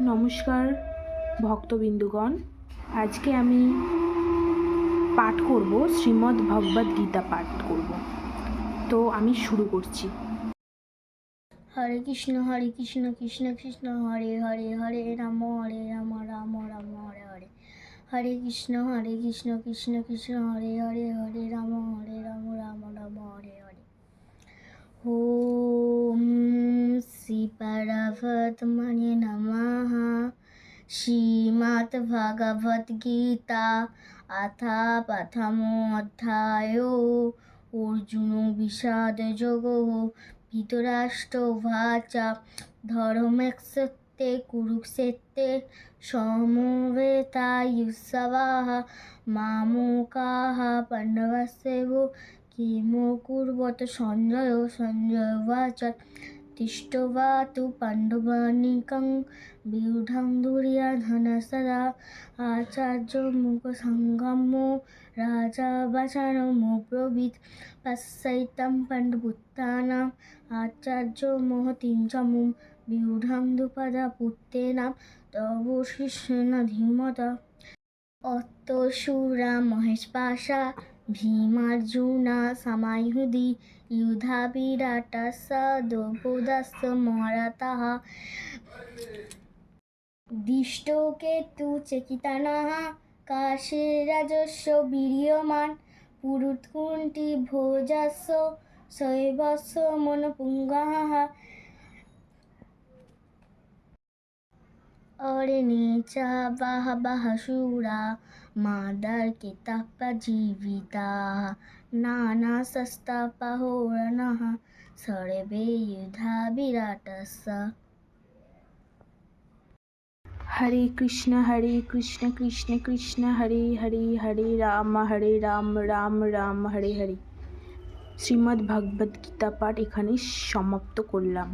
নমস্কার, ভক্তবিন্দুগণ। আজকে আমি পাঠ করব, শ্রীমদ্ ভগবদ্ গীতা পাঠ করব। তো আমি শুরু করছি। হরে কৃষ্ণ হরে কৃষ্ণ কৃষ্ণ কৃষ্ণ, হরে হরে হরে রাম হরে রাম রাম রাম, হরে হরে। হরে কৃষ্ণ হরে কৃষ্ণ কৃষ্ণ কৃষ্ণ, হরে হরে হরে রাম হরে রাম রাম রাম, হরে হরে। ওম पराभत्मने প্রথম श्रीमद्भगवद्गीता অর্জুন বিষাদ যোগ ধৃতরাষ্ট্র ভাচা ধর্মেক্ষত্রে কুরুক্ষেত্রে সমবেতায়ুসবাহ মামুকাহ পাণ্ডবাসেব কিমকুর্বত সঞ্জয় সঞ্জয় ভাচা তিষ্ঠবাতু পাণ্ডবানিকং বিউঢ়ং ধুরিয়া ধন সদা আচার্য মুখ সঙ্গম রাজা বাচার মুভিত পাশ্চৈতম পাণ্ডুপুত্তান আচার্য মহতিং চমু বিউঢ়ং ধুপদ পুত্রেণা তব শিষ্য ধীমত অত্তসুরা মহেশ পাশা ভীমার্জুনা সামাইহুদি ইউধা বিরাট ಯುಧ মরা তাহা ದೊಬುದಸ್ ಮರತಃ দিষ্টকেতু চেকিতানাহ কাশীর রাজস্ব বীর্যমান পুরুৎকুণ্ঠি ভোজাস্য শৈবস্য মনপুঙ্গাহা ওরে চা বাহ বাহ সুরা মাদার কিতাব জীবিতা নানা সস্তা পাহোরণ সর্বে যুধা বিরাটসা হরে কৃষ্ণ হরে কৃষ্ণ কৃষ্ণ কৃষ্ণ হরে হরে হরে রাম হরে রাম রাম রাম হরে হরে শ্রীমদ্ ভগবদ্গীতা পাঠ এখানে সমাপ্ত করলাম।